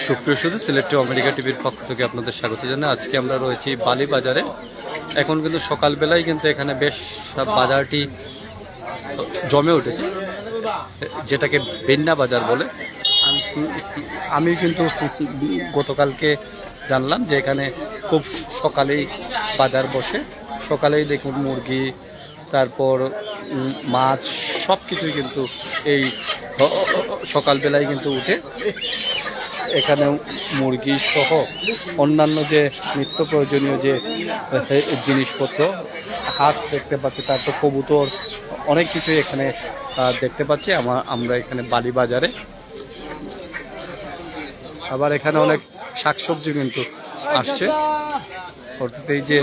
সুপ্রিয় শুধু selective America টিভির পক্ষ থেকে আপনাদের স্বাগত জানাই। আজকে আমরা রয়েছি বালি বাজারে এখন কিন্তু সকালবেলায় কিন্তু এখানে বেশ বাজারটি জমে উঠেছে, যেটাকে বেন্না বাজার বলে। আম- কিন্তু গতকালকে জানলাম যে এখানে খুব সকালেই বাজার বসে। সকালেই দেখুন মুরগি, তারপর মাছ সব কিছুই কিন্তু এই সকালবেলায় কিন্তু উঠে। এখানে মুরগি সহ অন্যান্য যে নিত্য প্রয়োজনীয় যে জিনিসপত্র হাঁস দেখতে পাচ্ছি, তার তারপর কবুতর, অনেক কিছুই এখানে দেখতে পাচ্ছি। আমার আমরা এখানে বালি বাজারে। আবার এখানে অনেক শাকসবজি কিন্তু আসছে। অর্থাৎ এই যে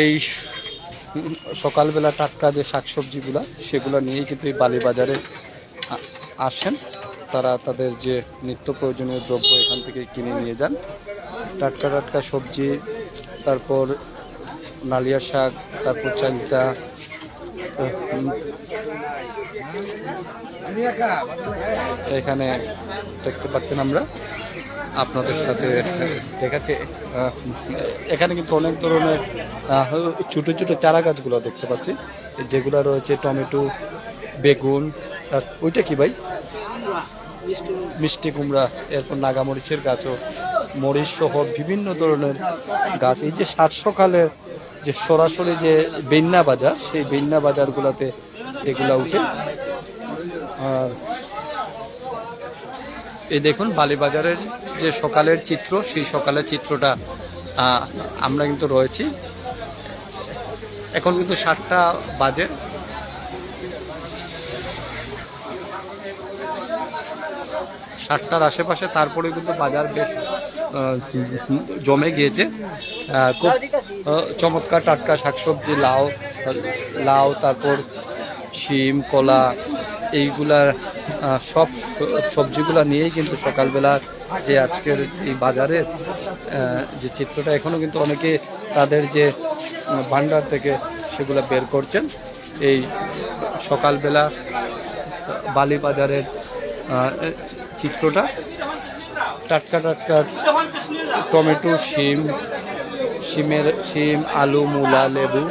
এই সকালবেলা টাটকা যে শাকসবজিগুলা, সেগুলো নিয়েই কিন্তু এই বালি বাজারে আসেন তারা তাদের যে নিত্য প্রয়োজনীয় দ্রব্য এখান থেকে কিনে নিয়ে যান। টাটকা টাটকা সবজি, তারপর নালিয়া শাক, তারপর চালতা এখানে দেখতে পাচ্ছেন আমরা। আপনাদের সাথে দেখাচ্ছে এখানে কিন্তু অনেক ধরনের ছোটো ছোট চারা গাছগুলো দেখতে পাচ্ছি। যেগুলো রয়েছে টমেটো, বেগুন ওইটা কি ভাই? মিষ্টি কুমড়া, এরপর নাগামরিচের গাছও মরিচ সহ বিভিন্ন ধরনের গাছ। এই যে সাত সকালে যে সরাসরি যে বেন্না বাজার, সেই বেন্না বাজারগুলোতে এগুলা উঠে। আর এই দেখুন বালিবাজারের যে সকালের চিত্র, সেই সকালের চিত্রটা আমরা কিন্তু রয়েছি। এখন কিন্তু সাতটা বাজে। সাতটার আশেপাশে, তারপরে কিন্তু বাজার বেশ জমে গিয়েছে। খুব চমৎকার টাটকা শাকসবজি, লাউ লাউ, তারপর শিম, কলা, এইগুলার সব সবজিগুলা নিয়েই কিন্তু সকালবেলা যে আজকের এই বাজারের যে চিত্রটা এখনও কিন্তু অনেকে তাদের যে ভান্ডার থেকে সেগুলো বের করছেন। এই সকালবেলা বালি বাজারের চিত্রটা। টাটকা টাটকা টমেটো, শিম, শিমের শিম, আলু, মূলা, লেবু।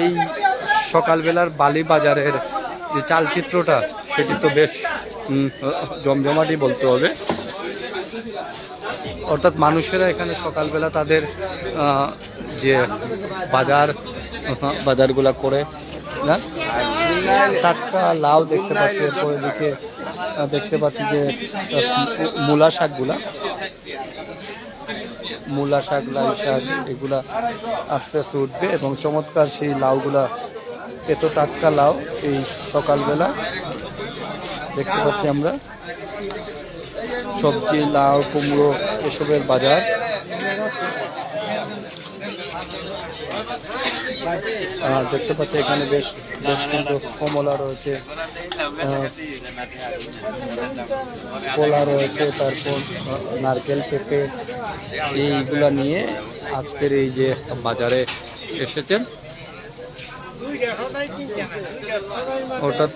এই সকালবেলার বালি বাজারের যে চালচিত্রটা, সেটি তো বেশ জমজমাটি বলতে হবে। অর্থাৎ মানুষেরা এখানে সকালবেলা তাদের যে বাজার, বাজারগুলা করে, না? টাটকা লাউ দেখতে পাচ্ছি, এরপর এদিকে দেখতে পাচ্ছি যে মূলা শাকগুলা। মূলা শাক লাই শাক, এগুলা আস্তে আস্তে উঠবে এবং চমৎকার সেই লাউগুলা, এত টাটকা লাউ এই সকালবেলা। দেখতে পাচ্ছি আমরা। সবজি, লাউ, কুমড়ো, এসবের বাজার। দেখতে পাচ্ছি এখানে বেশ বেশ কিন্তু কমলা রয়েছে কলা রয়েছে, তারপর নারকেল পেঁপে, এইগুলা নিয়ে আজকের এই যে বাজারে এসেছেন। অর্থাৎ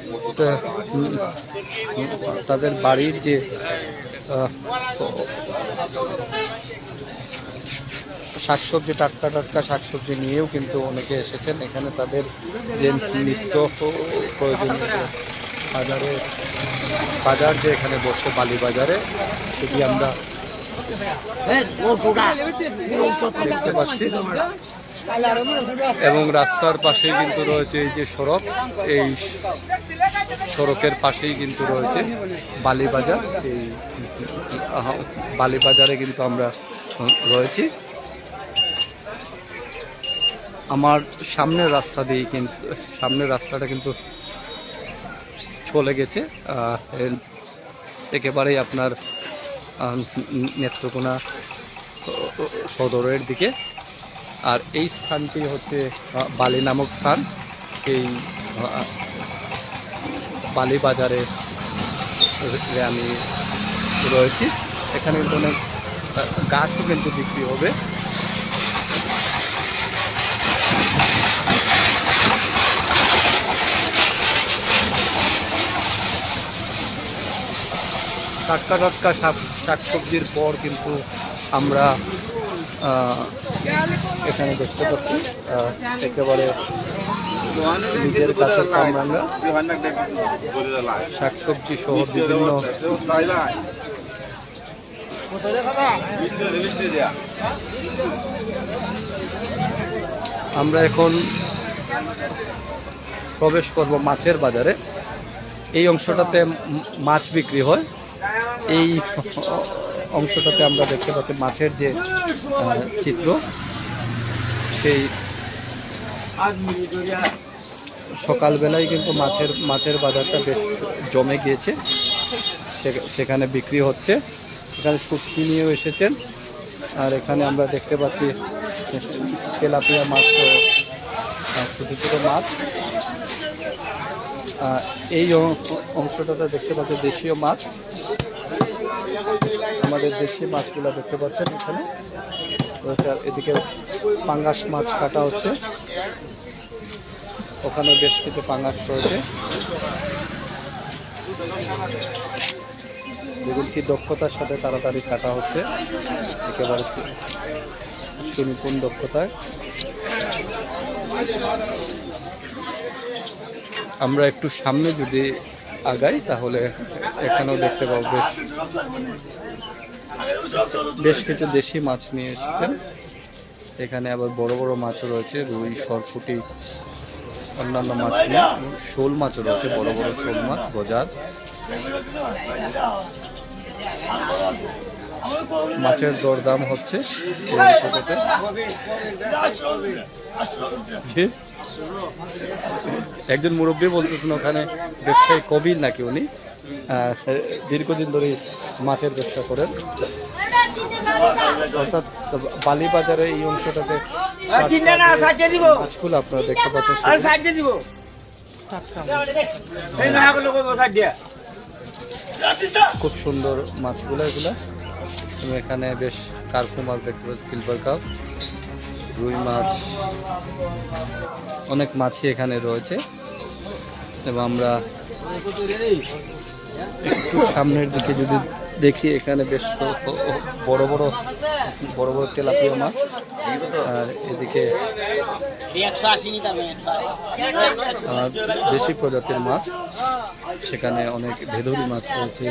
তাদের বাড়ির যে শাকসবজি, টাটকা টাটকা শাকসবজি নিয়েও কিন্তু অনেকে এসেছেন। এখানে তাদের যে নিত্য প্রয়োজনীয় বাজারে, বাজার যে এখানে বসে, বালি বাজারে, সেটি আমরা দেখতে পাচ্ছি। এবং রাস্তার পাশেই কিন্তু রয়েছে এই যে সড়ক, এই সড়কের পাশেই কিন্তু রয়েছে বালি বাজার। এই বালি বাজারে কিন্তু আমরা রয়েছি। আমার সামনের রাস্তা দিয়ে কিন্তু, সামনের রাস্তাটা কিন্তু চলে গেছে একেবারেই আপনার নেত্রকোনা, সদরের দিকে। আর এই স্থানটি হচ্ছে বালি নামক স্থান। এই বালি বাজারে আমি রয়েছি। এখানে অনেক গাছও কিন্তু বিক্রি হবে। টাটকা টাটকা শাক শাকসবজির পর কিন্তু আমরা এখানে দেখতে পাচ্ছি একেবারে নিজের কাছে শাকসবজি সহ বিভিন্ন আমরা এখন প্রবেশ করব মাছের বাজারে। এই অংশটাতে মাছ বিক্রি হয়। এই অংশটাতে আমরা দেখতে পাচ্ছি মাছের যে চিত্র, সেই সকালবেলায় কিন্তু মাছের মাছের বাজারটা বেশ জমে গিয়েছে। সেখানে বিক্রি হচ্ছে। এখানে শুটকি নিয়েও এসেছেন। আর এখানে আমরা দেখতে পাচ্ছি, তেলাপিয়া মাছ ছোটো ছোটো মাছ। এই অংশটাতে দেখতে পাচ্ছি দেশীয় মাছ। আমাদের দেশীয় মাছগুলো দেখতে পাচ্ছেন এখানে। এদিকে পাঙ্গাস মাছ কাটা হচ্ছে। ওখানে বেশ কিছু পাঙ্গাস রয়েছে। দেখুন কি দক্ষতার সাথে তাড়াতাড়ি কাটা হচ্ছে। একেবারে সুনিপুণ দক্ষতায়। আমরা একটু সামনে যদি আগাই, তাহলে এখানেও দেখতে পাবো বেশ। বেশ কিছু দেশি মাছ নিয়ে এসেছেন। এখানে আবার বড় বড় মাছও রয়েছে, রুই, সরপুটি, অন্যান্য মাছ নিয়ে। শোল মাছও রয়েছে, বড় বড় শোল মাছ, গজার। মাছের দরদাম হচ্ছে। একজন মুরব্বী বলতেছেন ওখানে ব্যবসায়ী কবির নাকি উনি? দীর্ঘদিন ধরে মাছের ব্যবসা করেন। অর্থাৎ বালি বাজারে এই অংশটাতে মাছগুলো আপনারা দেখতে পাচ্ছেন খুব সুন্দর মাছগুলো এগুলো। এখানে বেশ কার্ফু মাছ দেখতে পাচ্ছি সিলভার কাপ রুই মাছ অনেক মাছই এখানে রয়েছে এবং আমরা সামনের দিকে যদি দেখি, এখানে বেশ বড় বড় বড় বড় তেলাপিয়া মাছ। আর এদিকে দেশি প্রজাতির মাছ, সেখানে অনেক ভেদরি মাছ রয়েছে,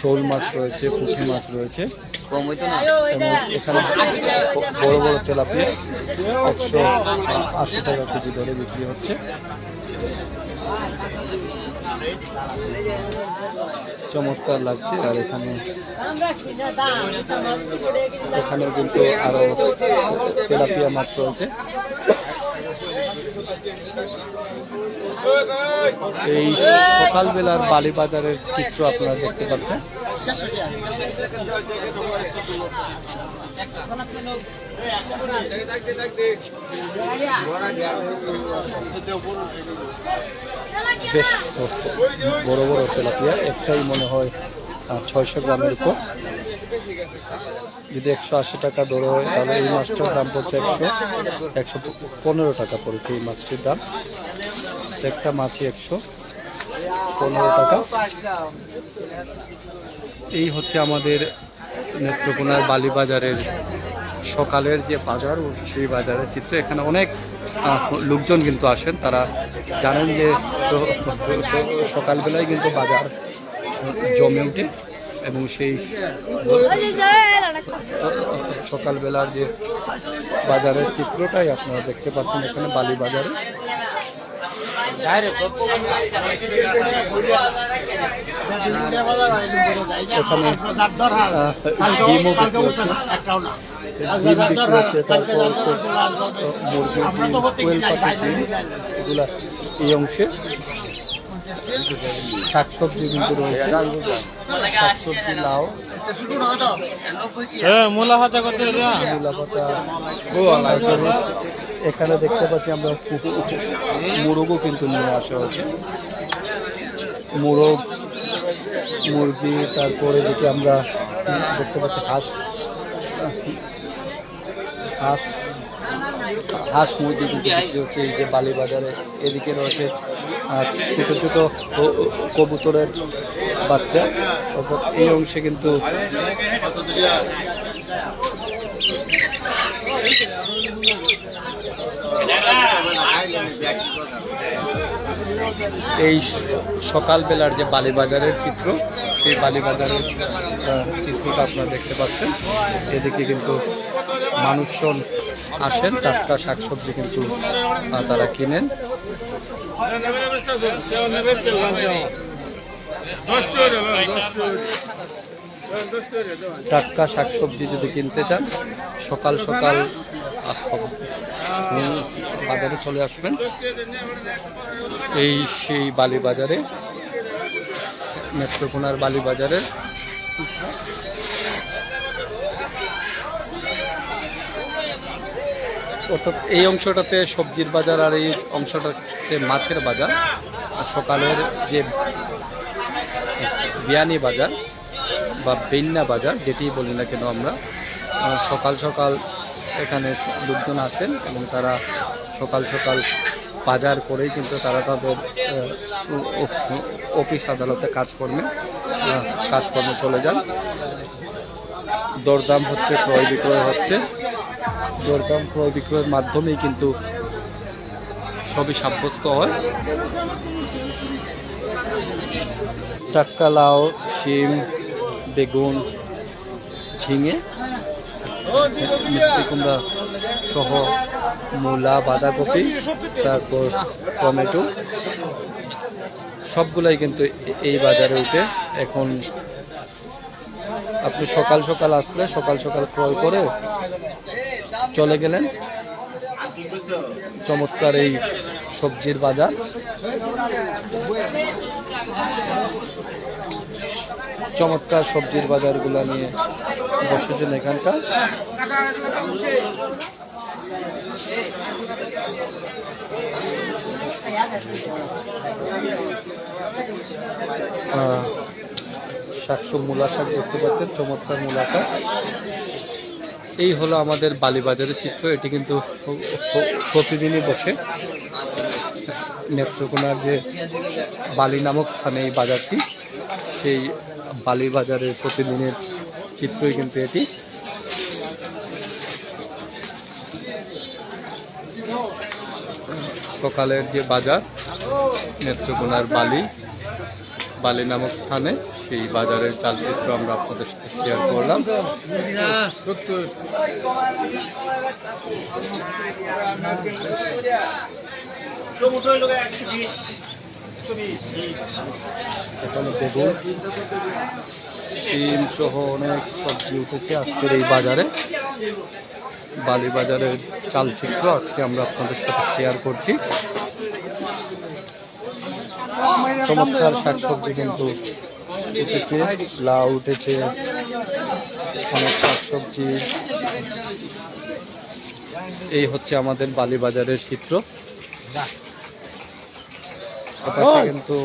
শোল মাছ রয়েছে, পুঁটি মাছ রয়েছে। কম হইতো না? এবং এখানে বড় বড় তেলাপিয়া একশো আশি টাকা কেজি দরে বিক্রি হচ্ছে। চমৎকার লাগছে আর এখানে এখানে কিন্তু আরও তেলাপিয়া মাছ রয়েছে। এই সকালবেলার বালি বাজারের চিত্র আপনারা দেখতে পাচ্ছেন। বেশ বড় বড় তেলাপিয়া, একটাই মনে হয় ছয়শো গ্রামের উপর। যদি একশো আশি টাকা দর হয়, তাহলে এই মাছটার দাম পড়ছে একশো একশো পনেরো টাকা পড়েছে এই মাছটির দাম। একটা মাছই একশো পনেরো টাকা। এই হচ্ছে আমাদের নেত্রকোনার বালিবাজারের সকালের যে বাজার সেই বাজারের চিত্র। এখানে অনেক লোকজন কিন্তু আসেন। তারা জানেন যে সকালবেলায় কিন্তু বাজার জমে ওঠে এবং সেই সকালবেলার যে বাজারের চিত্রটাই আপনারা দেখতে পাচ্ছেন এখানে বালি বাজারে এই অংশে শাকসবজি কিন্তু রয়েছে শাকসবজি লাউ মূলা কত মূলা পাতা এখানে দেখতে পাচ্ছি আমরা মুরগও কিন্তু নিয়ে আসা হয়েছে। মুরগ, মুরগি, তারপরে দেখি আমরা দেখতে পাচ্ছি হাঁস। হাঁস হাঁস মুরগি কিন্তু বিক্রি হচ্ছে এই যে বাজারে এদিকে রয়েছে ছোট ছোট কবুতরের বাচ্চা। অর্থাৎ এই অংশে কিন্তু এই সকালবেলার যে বালিবাজারের চিত্র, সেই বালিবাজারের চিত্রটা আপনারা দেখতে পাচ্ছেন। এদিকে কিন্তু মানুষজন আসেন, টাটকা শাকসবজি কিন্তু তারা কিনেন। টাটকা শাকসবজি যদি কিনতে চান, সকাল সকাল বাজারে চলে আসবেন। এই সেই বালি বাজারে নেত্রকোনার বালি বাজারে অর্থাৎ এই অংশটাতে সবজির বাজার আর এই অংশটাতে মাছের বাজার। আর সকালের যে বিয়ানি বাজার বা বেন্না বাজার, যেটি বলি না কেন আমরা সকাল সকাল এখানে লোকজন আসেন এবং তারা সকাল সকাল বাজার করেই কিন্তু তারা তাদের অফিস আদালতে কাজকর্মে কাজকর্মে চলে যান। দরদাম হচ্ছে, ক্রয় বিক্রয় হচ্ছে। দরদাম, ক্রয় বিক্রয়ের মাধ্যমেই কিন্তু সবই সাব্যস্ত হয়। টাটকা লাউ, শিম বেগুন ঝিঙে, মিষ্টি কুমড়া সহ মূলা, বাঁধাকপি, তারপর টমেটো। সবগুলাই কিন্তু এই বাজারে উঠে এখন আপনি সকাল সকাল আসলে সকাল সকাল ক্রয় করে চলে গেলেন চমৎকার এই সবজির বাজার। চমৎকার সবজির বাজারগুলো নিয়ে বসেছেন এখানকার। শাকসব মূলা শাক দেখতে পাচ্ছেন, চমৎকার মূলা শাক এই হলো আমাদের বালিবাজারের চিত্র, এটি কিন্তু প্রতিদিনই বসে। নেত্রকোনার যে বালি নামক স্থানে এই বাজারটি, সেই বাজারের প্রতিদিনের চিত্রই কিন্তু এটি। সকালের যে বাজার, নেত্রকোনার বালি বালি নামক স্থানে সেই বাজারের চালচিত্র আমরা আপনাদের সাথে শেয়ার করলাম। এখানে বেগুন শিম সহ অনেক সবজি উঠেছে আজকের এই বাজারে। বালি বাজারের চালচিত্র আজকে আমরা আপনাদের সাথে শেয়ার করছি। চমৎকার শাকসবজি কিন্তু উঠেছে, লাউ উঠেছে, অনেক শাকসবজি। এই হচ্ছে আমাদের বালি বাজারের চিত্র। এপাশে কিন্তু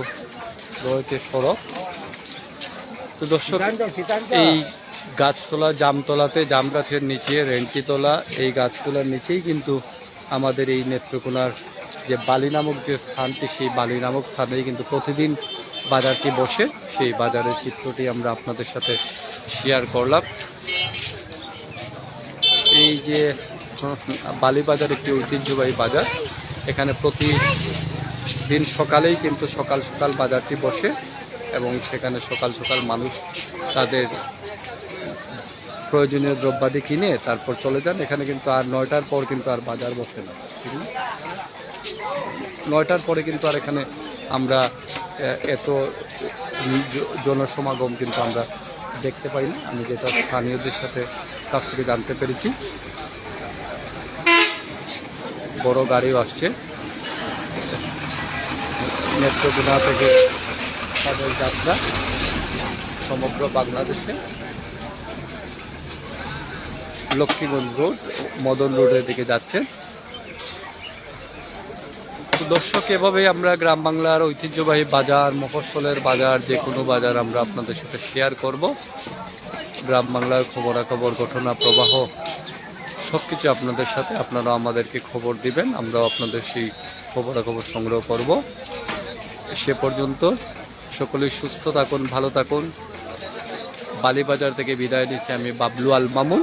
রয়েছে সড়ক। তো দর্শক এই গাছতলা জামতলাতে জাম গাছের নিচে রেন্টিতলা এই গাছতলার নিচেই কিন্তু আমাদের এই নেত্রকোনার যে বালি নামক যে স্থানটি সেই বালি নামক স্থানেই কিন্তু প্রতিদিন বাজারটি বসে। সেই বাজারের চিত্রটি আমরা আপনাদের সাথে শেয়ার করলাম। এই যে বালি বাজার একটি ঐতিহ্যবাহী বাজার। এখানে প্রতি দিন সকালেই কিন্তু সকাল সকাল বাজারটি বসে এবং সেখানে সকাল সকাল মানুষ তাদের প্রয়োজনীয় দ্রব্যাদি কিনে তারপর চলে যান। এখানে কিন্তু আর নয়টার পর কিন্তু আর বাজার বসে না। নয়টার পরে কিন্তু আর এখানে আমরা এত জনসমাগম কিন্তু আমরা দেখতে পাই না। আমি যেটা স্থানীয়দের সাথে কাছ থেকে জানতে পেরেছি। বড় গাড়িও আসছে। নেত্রকোনা থেকে তাদের যাত্রা সমগ্র বাংলাদেশে লক্ষ্মীগঞ্জ রোড, মদন রোডের দিকে যাচ্ছে। দর্শক এভাবেই আমরা গ্রাম বাংলার ঐতিহ্যবাহী বাজার, মফস্বলের বাজার, যে কোনো বাজার আমরা আপনাদের সাথে শেয়ার করব। গ্রাম বাংলার খবরাখবর, ঘটনা, প্রবাহ সব কিছু আপনাদের সাথে। আপনারা আমাদেরকে খবর দিবেন, আমরাও আপনাদের সেই খবরাখবর সংগ্রহ করব। সে পর্যন্ত। সকলেই সুস্থ থাকুন, ভালো থাকুন। বালিবাজার থেকে বিদায় নিচ্ছি আমি বাবলু আল মামুন।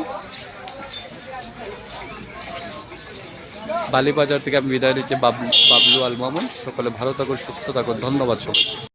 বালিবাজার থেকে আমি বিদায় নিচ্ছি বাবলু আল মামুন। সকলে ভালো থাকুন, সুস্থ থাকুন। ধন্যবাদ সবাই